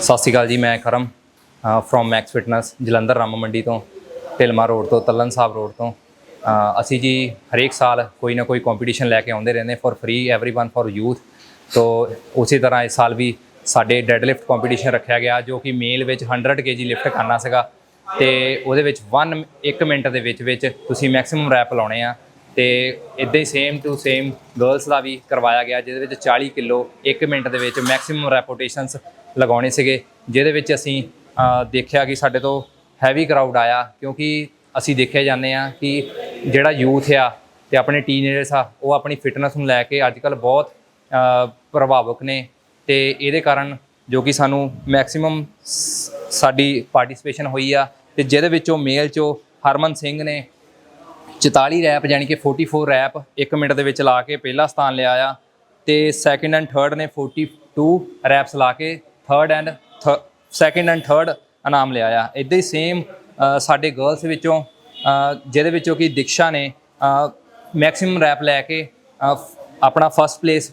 ਸਤਿ ਸ਼੍ਰੀ ਅਕਾਲ ਜੀ, ਮੈਂ Khurram from Max fitness Jalandhar Ram Mandi ਤੋਂ ਟਿਲਮਾ ਰੋਡ ਤੋਂ, ਤਲਨ ਸਾਹਿਬ ਰੋਡ ਤੋਂ। ਅਸੀਂ ਜੀ ਹਰੇਕ ਸਾਲ ਕੋਈ ਨਾ ਕੋਈ ਕੰਪੀਟੀਸ਼ਨ ਲੈ ਕੇ ਆਉਂਦੇ ਰਹਿੰਦੇ for free everyone for youth ਤੋਂ ਉਸੇ ਤਰ੍ਹਾਂ ਇਸ ਸਾਲ ਵੀ ਸਾਡੇ ਡੈਡ ਲਿਫਟ ਕੰਪੀਟੀਸ਼ਨ ਰੱਖਿਆ ਗਿਆ, ਜੋ ਕਿ ਮੇਲ ਵਿੱਚ 100 ਕੇਜੀ ਲਿਫਟ ਕਰਨਾ ਸੀਗਾ। ਤੇ ਉਹਦੇ ਵਿੱਚ 1 1 ਮਿੰਟ ਦੇ ਵਿੱਚ ਵਿੱਚ ਤੁਸੀਂ ਮੈਕਸਿਮਮ ਰੈਪ ਲਾਉਣੇ ਆ। ਤੇ ਇਦਾਂ ਹੀ ਸੇਮ ਟੂ ਸੇਮ ਗਰਲਸ ਦਾ ਵੀ ਕਰਵਾਇਆ ਗਿਆ ਜਿਹਦੇ ਵਿੱਚ 40 ਕਿਲੋ 1 ਮਿੰਟ ਦੇ ਵਿੱਚ ਮੈਕਸਿਮਮ ਰੈਪੋਟੇਸ਼ਨਸ ਲਗਾਉਣੇ ਸੀਗੇ ਜਿਹਦੇ ਵਿੱਚ ਅਸੀਂ ਦੇਖਿਆ ਕਿ ਸਾਡੇ ਤੋਂ ਹੈਵੀ ਕਰਾਊਡ ਆਇਆ ਕਿਉਂਕਿ ਅਸੀਂ ਦੇਖਿਆ ਜਾਂਦੇ ਆ ਕਿ ਜਿਹੜਾ ਯੂਥ ਆ ਤੇ ਆਪਣੇ ਟੀਨੇਜਰਸ ਆ ਉਹ ਆਪਣੀ ਫਿਟਨੈਸ ਨੂੰ ਲੈ ਕੇ ਅੱਜ ਕੱਲ ਬਹੁਤ ਅ, ਪ੍ਰਭਾਵਕ ਨੇ ਤੇ ਇਹਦੇ ਕਾਰਨ ਜੋ ਕਿ ਸਾਨੂੰ ਮੈਕਸਿਮਮ ਸਾਡੀ ਪਾਰਟਿਸਿਪੇਸ਼ਨ ਹੋਈ ਆ ਤੇ ਜਿਹਦੇ ਵਿੱਚੋਂ ਮੇਲ ਚੋਂ ਹਰਮਨ ਸਿੰਘ ਨੇ 44 ਰੈਪ ਯਾਨੀ ਕਿ 44 ਰੈਪ 1 ਮਿੰਟ ਦੇ ਵਿੱਚ ਲਾ ਕੇ ਪਹਿਲਾ ਸਥਾਨ ਲਿਆ ਆ ਤੇ ਸੈਕਿੰਡ ਐਂਡ ਥਰਡ ਨੇ 42 ਰੈਪਸ ਲਾ ਕੇ third and second and third ਇਨਾਮ ਲਿਆ ਆ। ਇਦਾਂ ਹੀ ਸੇਮ ਸਾਡੇ ਗਰਲਸ ਵਿੱਚੋਂ ਜਿਹਦੇ ਵਿੱਚੋਂ ਕਿ ਦਿਕਸ਼ਾ ਨੇ ਮੈਕਸਿਮਮ ਰੈਪ ਲੈ ਕੇ ਆਪਣਾ ਫਸਟ ਪਲੇਸ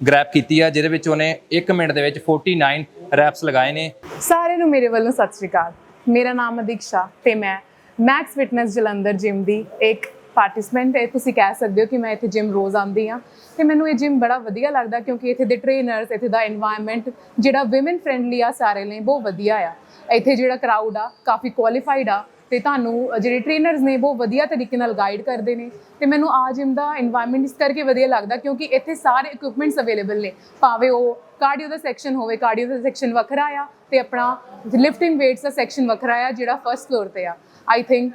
ਗ੍ਰੈਬ ਕੀਤੀ ਆ, ਜਿਹਦੇ ਵਿੱਚ ਉਹਨੇ 1 ਮਿੰਟ ਦੇ ਵਿੱਚ 49 ਰੈਪਸ ਲਗਾਏ ਨੇ। ਸਾਰਿਆਂ ਨੂੰ ਮੇਰੇ ਵੱਲੋਂ ਸਤਿ ਸ਼੍ਰੀ ਅਕਾਲ। ਮੇਰਾ ਨਾਮ ਅਦੀਕਸ਼ਾ ਤੇ ਮੈਂ ਮੈਕਸ ਫਿਟਨੈਸ ਜਲੰਧਰ ਜਿਮ ਦੀ ਇੱਕ ਪਾਰਟਿਸਪੈਂਟ ਹੈ। ਤੁਸੀਂ ਕਹਿ ਸਕਦੇ ਹੋ ਕਿ ਮੈਂ ਇੱਥੇ ਜਿਮ ਰੋਜ਼ ਆਉਂਦੀ ਆ ਤੇ ਮੈਨੂੰ ਇਹ ਜਿਮ ਬੜਾ ਵਧੀਆ ਲੱਗਦਾ ਕਿਉਂਕਿ ਇੱਥੇ ਦੇ ਟ੍ਰੇਨਰਸ ਇੱਥੇ ਦਾ এনवायरमेंट ਜਿਹੜਾ ਔਮਨ ਫਰੈਂਡਲੀ ਆ, ਸਾਰੇ ਲਈ ਬਹੁਤ ਵਧੀਆ ਆ। ਇੱਥੇ ਜਿਹੜਾ ਕਰਾਊਡ ਆ, ਕਾਫੀ ਕੁਆਲੀਫਾਈਡ ਆ। ਤੇ ਤੁਹਾਨੂੰ ਜਿਹੜੇ ਟ੍ਰੇਨਰਸ ਨੇ ਉਹ ਵਧੀਆ ਤਰੀਕੇ ਨਾਲ ਗਾਈਡ ਕਰਦੇ ਨੇ। ਤੇ ਮੈਨੂੰ ਆ ਜਿਮ ਦਾ এনवायरमेंट ਇਸ ਕਰਕੇ ਵਧੀਆ ਲੱਗਦਾ ਕਿਉਂਕਿ ਇੱਥੇ ਸਾਰੇ ਇਕਵਿਪਮੈਂਟਸ ਅਵੇਲੇਬਲ ਨੇ। ਭਾਵੇਂ ਉਹ ਕਾਰਡੀਓ ਦਾ ਸੈਕਸ਼ਨ ਹੋਵੇ ਕਾਰਡੀਓ ਦਾ ਸੈਕਸ਼ਨ ਵੱਖਰਾ ਆ ਤੇ ਆਪਣਾ ਲਿਫਟਿੰਗ weights ਦਾ ਸੈਕਸ਼ਨ ਵੱਖਰਾ ਆ, ਜਿਹੜਾ ਫਰਸਟ ਫਲੋਰ ਤੇ ਆ। ਆਈ ਥਿੰਕ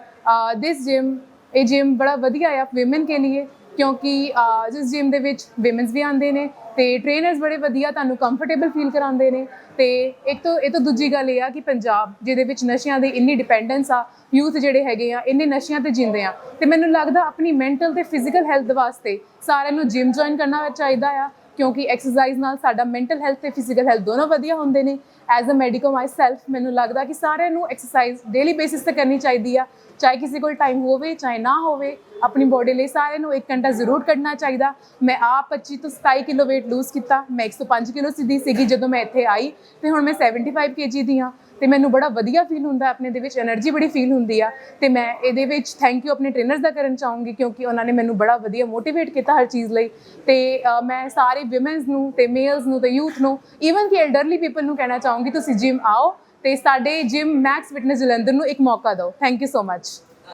ਦਿਸ ਜਿਮ ਇਹ ਜਿਮ ਬੜਾ ਵਧੀਆ ਆ ਔਮਨ ਕੇ ਲਈ ਕਿਉਂਕਿ ਜਿਸ ਜਿਮ ਦੇ ਵਿੱਚ ਔਮਨਸ ਵੀ ਆਉਂਦੇ ਨੇ ਤੇ ਟ੍ਰੇਨਰਸ ਬੜੇ ਵਧੀਆ ਤੁਹਾਨੂੰ ਕੰਫਰਟੇਬਲ ਫੀਲ ਕਰਾਉਂਦੇ ਨੇ ਤੇ ਇੱਕ ਤੋਂ, ਇਹ ਤੋਂ ਦੂਜੀ ਗੱਲ ਇਹ ਆ ਕਿ ਪੰਜਾਬ ਜਿਹਦੇ ਵਿੱਚ ਨਸ਼ਿਆਂ ਦੀ ਇੰਨੀ ਡਿਪੈਂਡੈਂਸ ਆ ਯੂਥ ਜਿਹੜੇ ਹੈਗੇ ਆ, ਇੰਨੇ ਨਸ਼ਿਆਂ ਤੇ ਜਿੰਦੇ ਆ ਤੇ ਮੈਨੂੰ ਲੱਗਦਾ ਆਪਣੀ ਮੈਂਟਲ ਤੇ ਫਿਜ਼ੀਕਲ ਹੈਲਥ ਵਾਸਤੇ ਸਾਰਿਆਂ ਨੂੰ ਜਿਮ ਜੁਆਇਨ ਕਰਨਾ ਚਾਹੀਦਾ ਆ। ਕਿਉਂਕਿ ਐਕਸਰਸਾਈਜ਼ ਨਾਲ ਸਾਡਾ ਮੈਂਟਲ ਹੈਲਥ ਤੇ ਫਿਜ਼ੀਕਲ ਹੈਲਥ ਦੋਨੋਂ ਵਧੀਆ ਹੁੰਦੇ ਨੇ। ਐਜ਼ ਅ ਮੈਡੀਕਲ ਮਾਈਸੈਲਫ ਮੈਨੂੰ ਲੱਗਦਾ ਕਿ ਸਾਰਿਆਂ ਨੂੰ ਐਕਸਰਸਾਈਜ਼ ਡੇਲੀ ਬੇਸਿਸ ਤੇ ਕਰਨੀ ਚਾਹੀਦੀ ਆ। ਚਾਹੇ ਕਿਸੇ ਕੋਲ ਟਾਈਮ ਹੋਵੇ, ਚਾਹੇ ਨਾ ਹੋਵੇ, ਆਪਣੀ ਬੋਡੀ ਲਈ ਸਾਰਿਆਂ ਨੂੰ 1 ਘੰਟਾ ਜ਼ਰੂਰ ਕੱਢਣਾ ਚਾਹੀਦਾ। ਮੈਂ ਆਪ 25 ਤੋਂ 27 ਕਿਲੋ weight lose ਕੀਤਾ। ਮੈਂ 105 ਕਿਲੋ ਸਿੱਧੀ ਸੀਗੀ ਜਦੋਂ ਮੈਂ ਇੱਥੇ ਆਈ ਤੇ ਹੁਣ ਮੈਂ 75 kg ਦੀ ਹਾਂ। ਤੇ ਮੈਨੂੰ ਬੜਾ ਵਧੀਆ ਫੀਲ ਹੁੰਦਾ ਆਪਣੇ ਦੇ ਵਿੱਚ એનર્ਜੀ ਬੜੀ ਫੀਲ ਹੁੰਦੀ ਆ। ਤੇ ਮੈਂ ਇਹਦੇ ਵਿੱਚ ਥੈਂਕ ਯੂ ਆਪਣੇ ਟ੍ਰੇਨਰਸ ਦਾ ਕਰਨ ਚਾਹੂੰਗੀ, ਕਿਉਂਕਿ ਉਹਨਾਂ ਨੇ ਮੈਨੂੰ ਬੜਾ ਵਧੀਆ ਮੋਟੀਵੇਟ ਕੀਤਾ ਹਰ ਚੀਜ਼ ਲਈ। ਤੇ ਮੈਂ ਸਾਰੇ ਔਮਨਸ ਨੂੰ ਤੇ ਮੇਲਸ ਨੂੰ ਤੇ ਯੂਥ ਨੂੰ ਈਵਨ ਕਿ ਐਲਡਰਲੀ ਪੀਪਲ ਨੂੰ ਕਹਿਣਾ ਚਾਹੂੰਗੀ, ਤੁਸੀਂ ਜਿਮ ਆਓ ਤੇ ਸਾਡੇ ਜਿਮ ਮੈਕਸ ਫਿਟਨੈਸ ਜਲੰਧਰ ਨੂੰ ਇੱਕ ਮੌਕਾ ਦਿਓ। Thank you so much